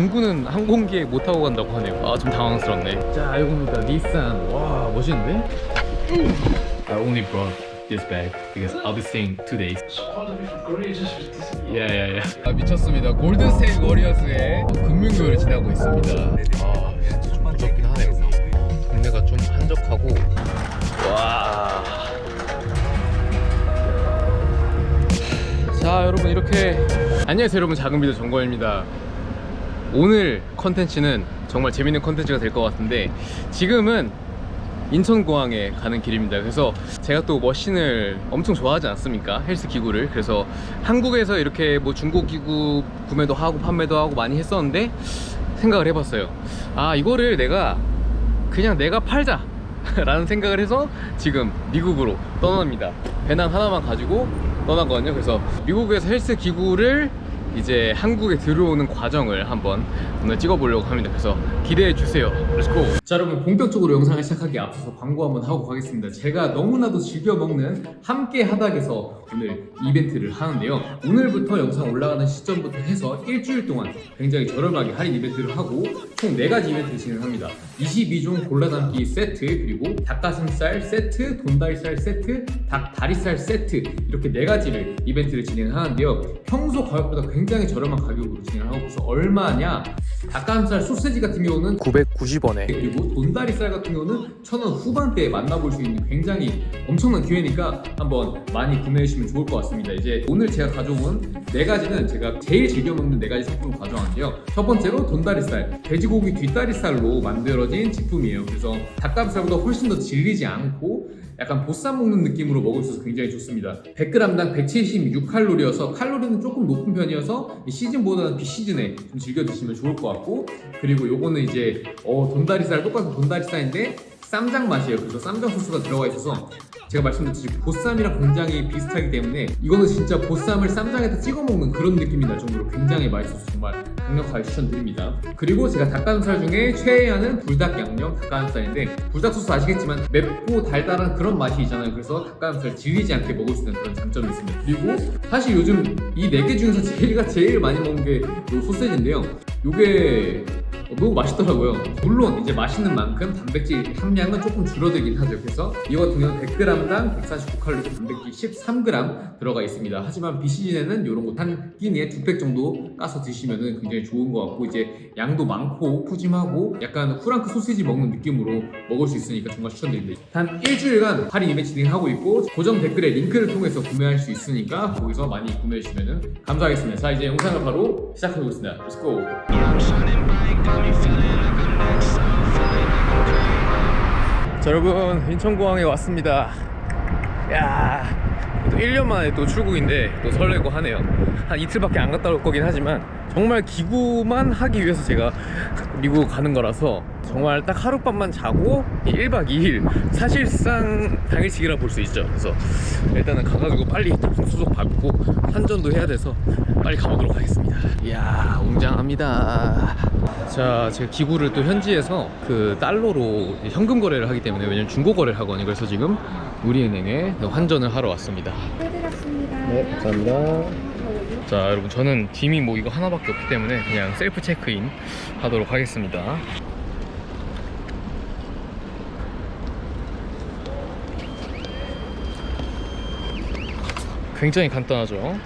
공구는 항공기에 못 타고 간다고 하네요. 아 좀 당황스럽네. 자 이겁니다. 닛산. 와 멋있는데? I only brought this bag because I'll be staying two days. Yeah, yeah, yeah. 아 미쳤습니다. 골든스테이트 워리어스의 금융교를 지나고 있습니다. 아 진짜 좀 무섭긴 하네요. 여기. 동네가 좀 한적하고 와. 자 여러분 이렇게 안녕하세요 여러분 작은비도 정거입니다 오늘 컨텐츠는 정말 재밌는 컨텐츠가 될 것 같은데 지금은 인천공항에 가는 길입니다. 그래서 제가 또 머신을 엄청 좋아하지 않습니까? 헬스 기구를. 그래서 한국에서 이렇게 뭐 중고 기구 구매도 하고 판매도 하고 많이 했었는데 생각을 해봤어요. 아 이거를 내가 그냥 내가 팔자 라는 생각을 해서 지금 미국으로 떠납니다. 배낭 하나만 가지고 떠나거든요. 그래서 미국에서 헬스 기구를 이제 한국에 들어오는 과정을 한번 오늘 찍어보려고 합니다. 그래서 기대해 주세요. 렛츠고 자 여러분 본격적으로 영상을 시작하기 에 앞서서 광고 한번 하고 가겠습니다. 제가 너무나도 즐겨 먹는 함께 하닥에서 오늘 이벤트를 하는데요. 오늘부터 영상 올라가는 시점부터 해서 일주일 동안 굉장히 저렴하게 할인 이벤트를 하고 총 4가지 이벤트를 진행합니다. 22종 골라담기 세트 그리고 닭가슴살 세트 돈다리살 세트 닭다리살 세트 이렇게 4가지를 이벤트를 진행하는데요. 평소 가격보다 굉장히 저렴한 가격으로 진행하고 있어 얼마냐? 닭가슴살 소세지 같은 경우는 990원에. 그리고 돈다리살 같은 경우는 천원 후반대에 만나볼 수 있는 굉장히 엄청난 기회니까 한번 많이 구매해 주시면 좋을 것 같습니다. 이제 오늘 제가 가져온 네 가지는 제가 제일 즐겨 먹는 네 가지 상품을 가져왔는데요. 첫 번째로 돈다리살, 돼지고기 뒷다리살로 만들어진 제품이에요. 그래서 닭가슴살보다 훨씬 더 질리지 않고 약간 보쌈 먹는 느낌으로 먹을 수 있어서 굉장히 좋습니다. 100g당 176칼로리여서 칼로리는 조금 높은 편이어서 이 시즌보다는 비시즌에 좀 즐겨 드시면 좋을 것 같고 그리고 요거는 이제 어, 돈다리살 똑같은 돈다리살인데 쌈장 맛이에요. 그래서 쌈장 소스가 들어가 있어서 제가 말씀드렸듯이 보쌈이랑 굉장히 비슷하기 때문에 이거는 진짜 보쌈을 쌈장에다 찍어 먹는 그런 느낌이 날 정도로 굉장히 맛있어서 정말 강력하게 추천드립니다. 그리고 제가 닭가슴살 중에 최애하는 불닭 양념 닭가슴살인데 불닭 소스 아시겠지만 맵고 달달한 그런 맛이 있잖아요. 그래서 닭가슴살 질리지 않게 먹을 수 있는 그런 장점이 있습니다. 그리고 사실 요즘 이 네 개 중에서 제가 제일 많이 먹는 게 요 소세지인데요. 요게 어, 너무 맛있더라고요. 물론 이제 맛있는 만큼 단백질 함량은 조금 줄어들긴 하죠. 그래서 이거 같은 경우는 100g당 149칼로리 단백질 13g 들어가 있습니다. 하지만 비시즌에는 이런 거 한 끼니에 두 팩 정도 까서 드시면 굉장히 좋은 것 같고 이제 양도 많고 푸짐하고 약간 후랑크 소시지 먹는 느낌으로 먹을 수 있으니까 정말 추천드립니다. 단 일주일간 할인 이벤트 진행하고 있고 고정 댓글에 링크를 통해서 구매할 수 있으니까 거기서 많이 구매해 주시면 감사하겠습니다. 자 이제 영상을 바로 시작해보겠습니다. Let's go. 자 여러분 인천공항에 왔습니다. 야, 또 1년 만에 또 출국인데 또 설레고 하네요. 한 이틀밖에 안 갔다 올 거긴 하지만 정말 기구만 하기 위해서 제가 미국 가는 거라서 정말 딱 하룻밤만 자고 1박 2일 사실상 당일치기라 볼 수 있죠. 그래서 일단은 가가지고 빨리 탑승 수속 받고 환전도 해야 돼서 빨리 가보도록 하겠습니다. 이야 웅장합니다. 자 제가 기구를 또 현지에서 그 달러로 현금 거래를 하기 때문에 왜냐면 중고 거래를 하거든요. 그래서 지금 우리은행에 환전을 하러 왔습니다. 해드렸습니다. 네 감사합니다 자 여러분 저는 짐이 뭐 이거 하나밖에 없기 때문에 그냥 셀프 체크인 하도록 하겠습니다. 굉장히 간단하죠?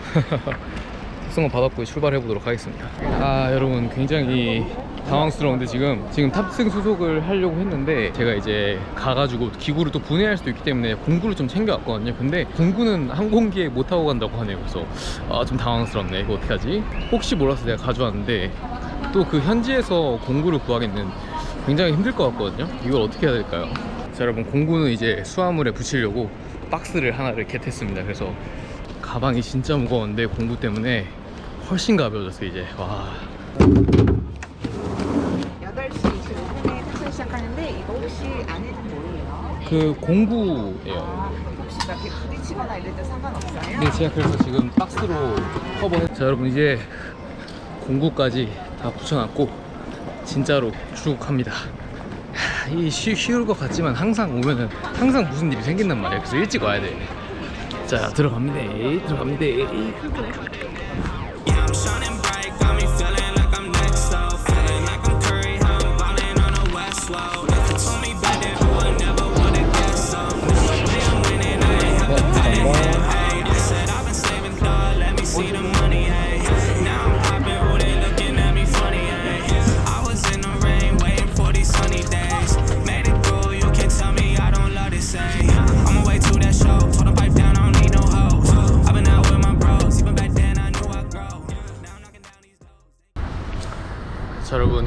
탑승을 받았고 출발해 보도록 하겠습니다. 아 여러분 굉장히 당황스러운데 지금 지금 탑승 수속을 하려고 했는데 제가 이제 가가지고 기구를 또 분해할 수도 있기 때문에 공구를 좀 챙겨왔거든요. 근데 공구는 항공기에 못 타고 간다고 하네요. 그래서 아 좀 당황스럽네. 이거 어떻게 하지? 혹시 몰라서 내가 가져왔는데 또 그 현지에서 공구를 구하기는 굉장히 힘들 것 같거든요. 이걸 어떻게 해야 될까요? 자 여러분 공구는 이제 수화물에 붙이려고 박스를 하나를 겟했습니다. 그래서 가방이 진짜 무거웠는데 공구 때문에 훨씬 가벼워졌어 이제. 와 8시 25분에 탑승 시작하는데 이거 혹시 안에는 뭐예요? 그 공구예요. 아, 혹시 막 이렇게 부딪히거나 이럴 때 상관없어요? 네, 제가 그래서 지금 박스로 커버해. 자, 여러분 이제 공구까지 다 붙여놨고 진짜로 출국합니다. 하, 이 쉬, 쉬울 것 같지만 항상 오면은 항상 무슨 일이 생긴단 말이에요. 그래서 일찍 와야 돼. 자, 들어갑니다. 들어갑니다.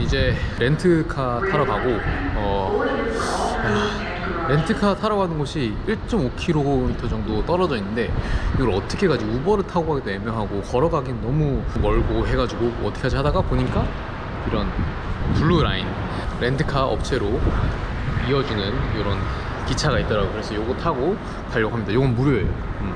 이제 렌트카 타러 가고 어 야, 렌트카 타러 가는 곳이 1.5km 정도 떨어져 있는데 이걸 어떻게 가지 우버를 타고 가기도 애매하고 걸어가긴 너무 멀고 해가지고 뭐 어떻게 하지 하다가 보니까 이런 블루라인 렌트카 업체로 이어주는 이런 기차가 있더라고요. 그래서 요거 타고 가려고 합니다. 요건 무료예요. 음.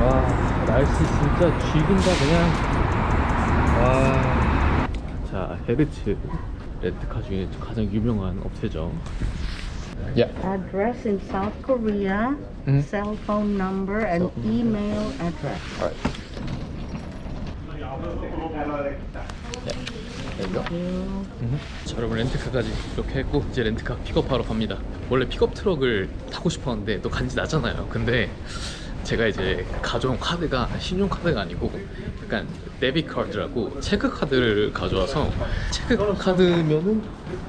와 날씨 진짜 죽인다 그냥 와자 헤르츠 렌트카 중에 가장 유명한 업체죠 야 Address in South Korea, Mhm. cell phone number and email address. 자 여러분 렌트카까지 이렇게 했고 이제 렌트카 픽업하러 갑니다. 원래 픽업 트럭을 타고 싶었는데 또 간지 나잖아요. 근데 제가 이제 가져온 카드가 신용 카드가 아니고 약간 데뷔 카드라고 체크 카드를 가져와서 체크 카드면은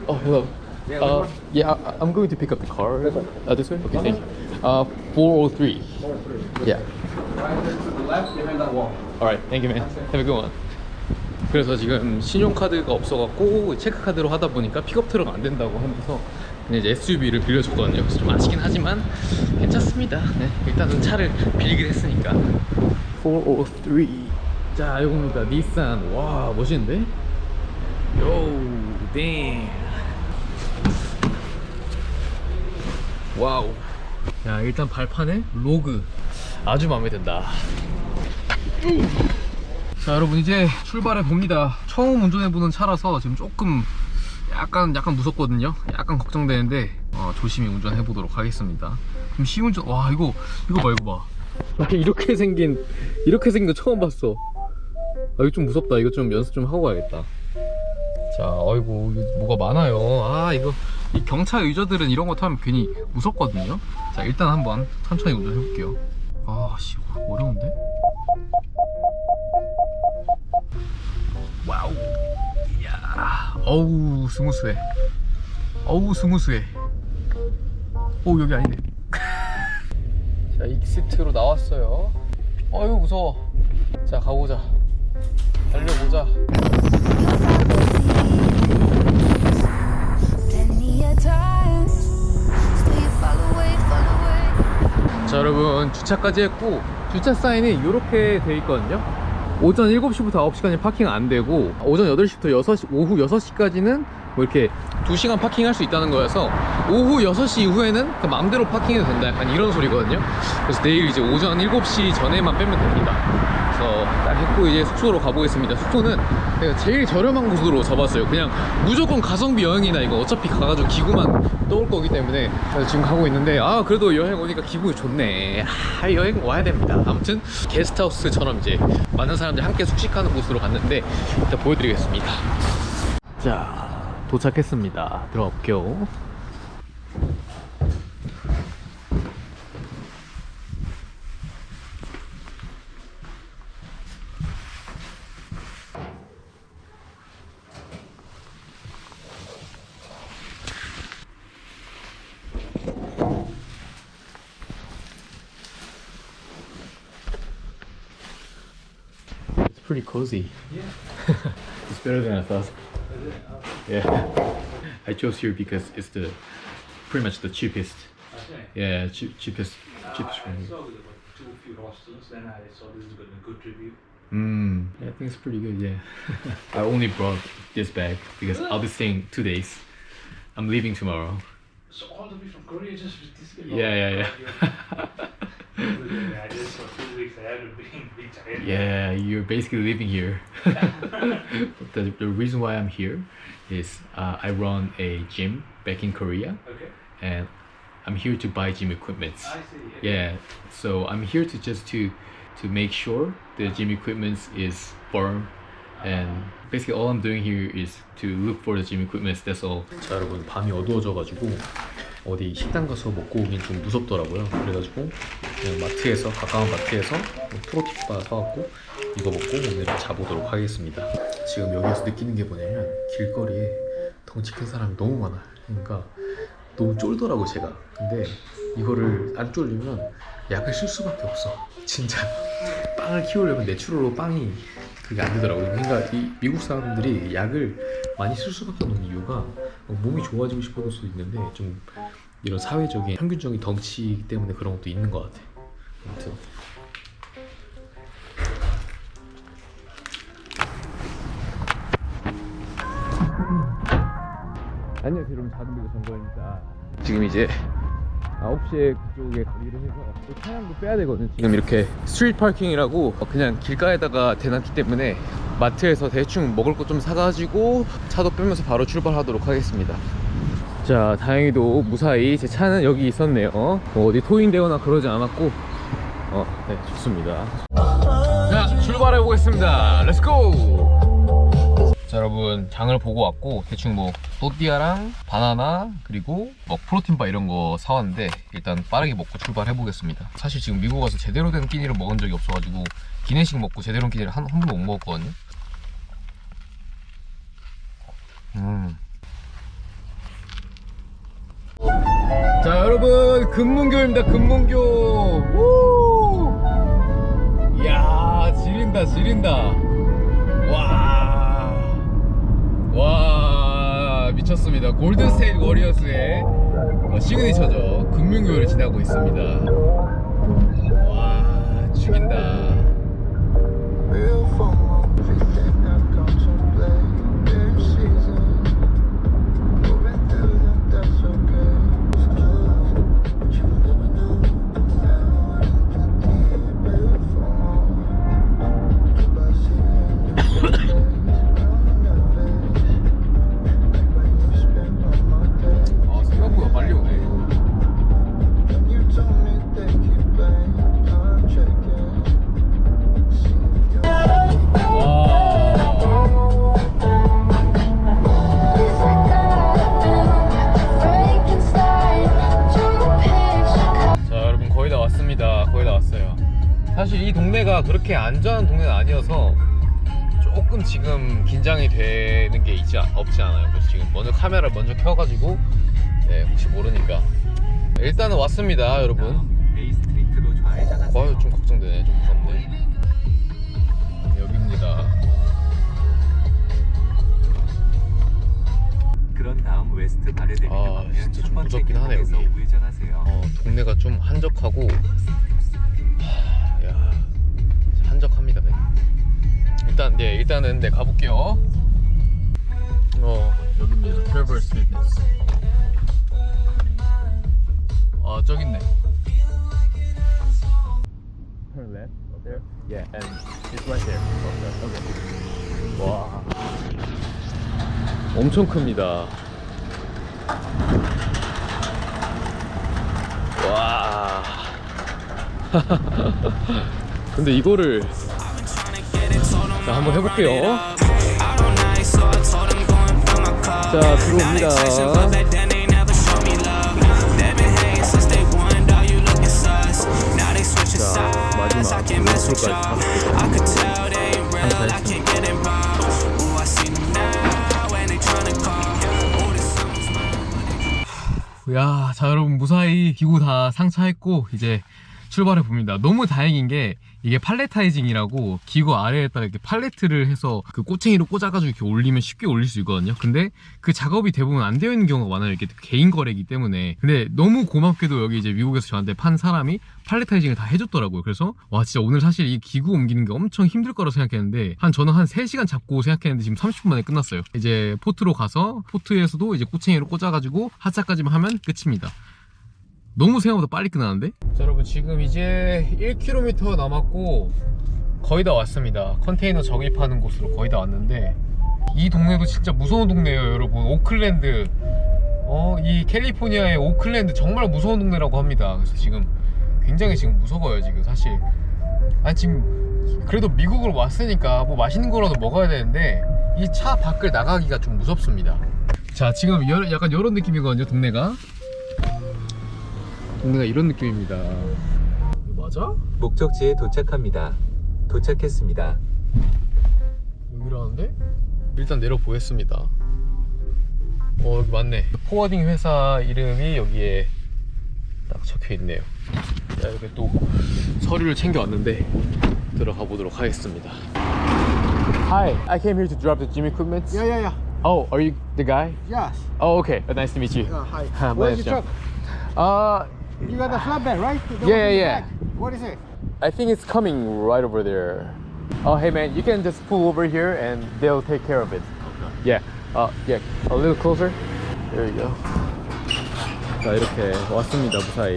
어 hello uh, yeah I'm going to pick up the car. uh, this way? Okay thank you. uh 403 yeah alright thank you man have a good one 그래서 지금 신용카드가 없어갖고 체크카드로 하다 보니까 픽업 트럭 안 된다고 하면서 그냥 이제 SUV를 빌려줬거든요. 그래서 좀 아쉽긴 하지만 괜찮습니다. 네, 일단은 차를 빌리긴 했으니까. 403. 자, 이겁니다. 닛산. 와, 멋있는데? 요, 땡. 와우. 야, 일단 발판에 로그. 아주 마음에 든다. 자 여러분 이제 출발해 봅니다. 처음 운전해보는 차라서 지금 조금 약간 약간 무섭거든요. 약간 걱정되는데 어, 조심히 운전해 보도록 하겠습니다. 그럼 시운전 와 이거 이거 봐 이거 봐. 이렇게, 생긴 이렇게 생긴 거 처음 봤어. 아 이거 좀 무섭다. 이거 좀 연습 좀 하고 가야겠다. 자 이거 뭐가 많아요. 아 이거 이 경차 유저들은 이런 거 타면 괜히 무섭거든요. 자 일단 한번 천천히 운전해 볼게요. 아씨 어려운데 와우. 이야. 어우, 스무스해. 어우, 스무스해. 오, 여기 아니네. 자, 익시트로 나왔어요. 어휴, 무서워. 자, 가보자. 달려보자. 자, 여러분, 주차까지 했고, 주차 사인이 이렇게 돼 있거든요. 오전 7시부터 9시까지 파킹 안 되고, 오전 8시부터 6시, 오후 6시까지는 뭐 이렇게 2시간 파킹할 수 있다는 거여서, 오후 6시 이후에는 그 마음대로 파킹해도 된다. 약간 이런 소리거든요. 그래서 내일 이제 오전 7시 전에만 빼면 됩니다. 그래서 딱 했고, 이제 숙소로 가보겠습니다. 숙소는 내가 제일 저렴한 곳으로 잡았어요. 그냥 무조건 가성비 여행이나 이거 어차피 가가지고 기구만 떠올 거기 때문에 지금 가고 있는데 아 그래도 여행 오니까 기분이 좋네. 아 여행 와야 됩니다. 아무튼 게스트하우스처럼 이제 많은 사람들이 함께 숙식하는 곳으로 갔는데 일단 보여드리겠습니다. 자 도착했습니다. 들어가 볼게요 pretty cozy. Yeah. it's better than I thought. Yeah. I chose here because it's the pretty much the cheapest. Yeah, cheap, cheapest, cheapest I room. saw there were two few hostels, then I saw this got a good review. Mm, yeah, I think it's pretty good. Yeah. I only brought this bag because I'll be staying two days. I'm leaving tomorrow. So all the way from Korea just with this Yeah, yeah, yeah. I just for two weeks I had to be big tired. Yeah, you're basically living here. the, the reason why I'm here is uh, I run a gym back in Korea Okay. and I'm here to buy gym equipment. I see. Yeah, so I'm here to just to to make sure the gym equipment is firm and basically all I'm doing here is to look for the gym equipment. That's all. 자 여러분 밤이 어두워져가지고 어디 식당 가서 먹고 오긴 좀 무섭더라고요. 그래가지고 그냥 마트에서 가까운 마트에서 프로틴바 사갖고 이거 먹고 오늘은 자보도록 하겠습니다. 지금 여기에서 느끼는 게 뭐냐면 길거리에 덩치 큰 사람이 너무 많아. 그러니까 너무 쫄더라고 제가. 근데 이거를 안 쫄리면 약을 쓸 수밖에 없어. 진짜 빵을 키우려면 내추럴로 빵이 그게 안 되더라고요. 그러니까 이 미국 사람들이 약을 많이 쓸 수밖에 없는 이유가 몸이 좋아지고 싶어서 수도 있는데 좀 이런 사회적인 평균적인 덩치 때문에 그런 것도 있는 것 같아. 아무튼. 안녕하세요 여러분. 자동비도 정거입니다. 지금 이제 9시에 그쪽에 가기로 해서 또 차량도 빼야 되거든 지금. 이렇게 스트리트 파킹이라고 그냥 길가에다가 대놨기 때문에 마트에서 대충 먹을 것 좀 사가지고 차도 빼면서 바로 출발하도록 하겠습니다. 자 다행히도 무사히 제 차는 여기 있었네요. 뭐 어디 토잉되거나 그러지 않았고. 어네 좋습니다. 자 출발해 보겠습니다. 렛츠고 자 여러분 장을 보고 왔고 대충 뭐 또띠아랑 바나나 그리고 뭐 프로틴바 이런 거 사왔는데 일단 빠르게 먹고 출발해 보겠습니다 사실 지금 미국 와서 제대로 된 끼니를 먹은 적이 없어가지고 기내식 먹고 제대로 된 끼니를 한, 한 번도 못 먹었거든요 음. 자 여러분 금문교입니다 금문교 우! 이야 지린다 지린다 와 미쳤습니다. 골든 스테이트 워리어스의 어, 시그니처죠. 금융교를 지나고 있습니다. 와, 죽인다. 사실 이 동네가 그렇게 안전한 동네는 아니어서 조금 지금 긴장이 되는 게 있지 않- 없지 않아요. 그래서 지금 먼저 카메라 먼저 켜가지고 네, 혹시 모르니까. 일단은 왔습니다 여러분. 와, 좀 걱정되네. 좀 무섭네. 여기입니다. 그런 다음 웨스트 바레데리를 아, 진짜 첫 좀 번째 무섭긴 하네, 길목에서 여기. 우회전하세요. 어, 동네가 좀 한적하고 한적합니다 네. 일단 네 일단은 네 가볼게요. 어 여기입니다 트래버스 피트니스 아 저기 있네. Turn left up there? Yeah and it's right there. Okay. 와. 엄청 큽니다. 와. 근데 이거를 자 한번 해볼게요. 자 들어옵니다. 가볼게요. 야, 자 여러분 무사히 기구 다 상차했고 이제 출발해 봅니다. 너무 다행인 게 이게 팔레타이징이라고 기구 아래에다가 이렇게 팔레트를 해서 그 꼬챙이로 꽂아가지고 이렇게 올리면 쉽게 올릴 수 있거든요. 근데 그 작업이 대부분 안 되어 있는 경우가 많아요. 이게 개인 거래이기 때문에. 근데 너무 고맙게도 여기 이제 미국에서 저한테 판 사람이 팔레타이징을 다 해줬더라고요. 그래서 와 진짜 오늘 사실 이 기구 옮기는 게 엄청 힘들 거라 생각했는데 한 저는 한 3시간 잡고 생각했는데 지금 30분 만에 끝났어요. 이제 포트로 가서 포트에서도 이제 꼬챙이로 꽂아가지고 하차까지만 하면 끝입니다. 너무 생각보다 빨리 끝나는데? 자 여러분 지금 이제 1km 남았고 거의 다 왔습니다. 컨테이너 적입하는 곳으로 거의 다 왔는데 이 동네도 진짜 무서운 동네예요 여러분. 오클랜드. 어 이 캘리포니아의 오클랜드 정말 무서운 동네라고 합니다. 그래서 지금 굉장히 지금 무서워요 지금 사실. 아니 지금 그래도 미국을 왔으니까 뭐 맛있는 거라도 먹어야 되는데 이 차 밖을 나가기가 좀 무섭습니다. 자 지금 여- 약간 이런 느낌이거든요 동네가 동네가 이런 느낌입니다. 맞아? 목적지에 도착합니다. 도착했습니다. 여기라는데? 일단 내려 보겠습니다. 어 여기 맞네. 포워딩 회사 이름이 여기에 딱 적혀 있네요. 자 이렇게 또 서류를 챙겨 왔는데 들어가 보도록 하겠습니다. Hi, I came here to drop the gym equipment. Yeah, yeah, yeah. Oh, are you the guy? Yes. Oh, okay. Uh, nice to meet you. Uh, hi. Uh, Where's your truck? Uh, You got the flatbed, right? The Yeah, one in the yeah, back. What is it? I think it's coming right over there. Oh, hey man, you can just pull over here and they'll take care of it. Yeah. Uh, yeah. A little closer. There you go. 자 이렇게 왔습니다 무사히.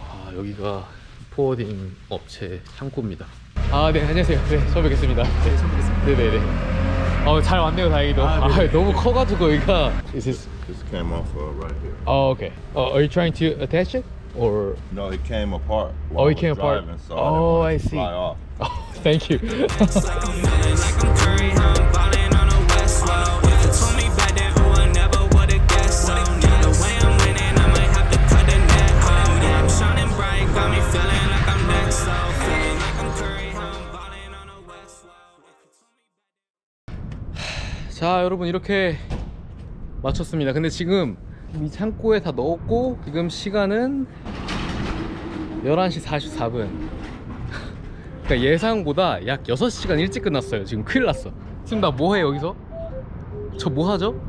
아 여기가 포워딩 업체 창고입니다. 아 네 안녕하세요. 네 처음 뵙겠습니다. 네 처음 뵙겠습니다. 네네네. 어잘 왔네요 다행히도. 아, 너무 커가지고 여기가. Is this? This came off uh, right here. Oh okay. Uh, are you trying to attach it or? No, it came apart. Oh, while it I came was apart. driving, so Oh, I, I didn't want it to see. Fly off. Oh, thank you. 자 여러분 이렇게 마쳤습니다 근데 지금 이 창고에 다 넣었고 지금 시간은 11시 44분 그러니까 예상보다 약 6시간 일찍 끝났어요 지금 큰일 났어 지금 나 뭐해 여기서? 저 뭐하죠?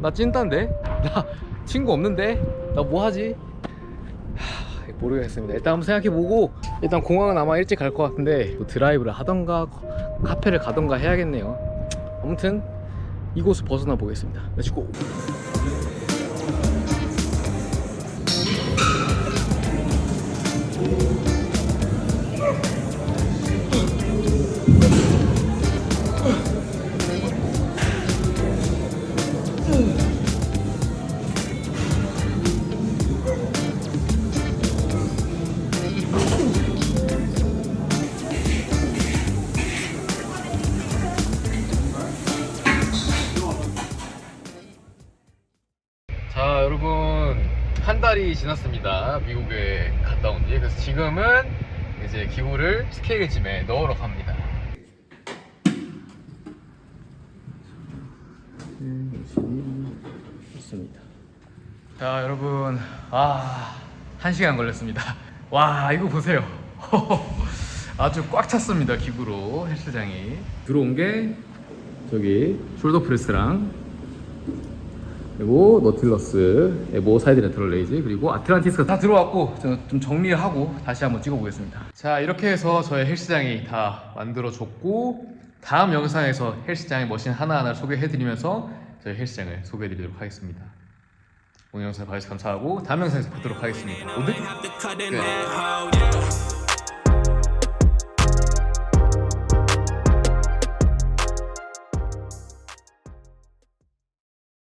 나 찐딴데? 나 친구 없는데? 나 뭐하지? 하, 모르겠습니다 일단 한번 생각해보고 일단 공항은 아마 일찍 갈 것 같은데 또 드라이브를 하던가 카페를 가던가 해야겠네요 아무튼 이곳을 벗어나 보겠습니다. 렛츠고. 지났습니다. 미국에 갔다 온 지 그래서 지금은 이제 기구를 스케일 짐에 넣으러 갑니다 좋습니다. 자 여러분. 아 한 시간 걸렸습니다. 와 이거 보세요. 아주 꽉 찼습니다 기구로. 헬스장이. 들어온 게 저기 숄더 프레스랑 그리고 너틸러스, 에보 사이드 레터럴 레이즈 그리고 아틀란티스가 다 들어왔고 좀 정리를 하고 다시 한번 찍어보겠습니다. 자 이렇게 해서 저의 헬스장이 다 만들어졌고 다음 영상에서 헬스장의 머신 하나하나 소개해드리면서 저희 헬스장을 소개해드리도록 하겠습니다. 오늘 영상 봐주셔서 감사하고 다음 영상에서 뵙도록 하겠습니다. 모두 have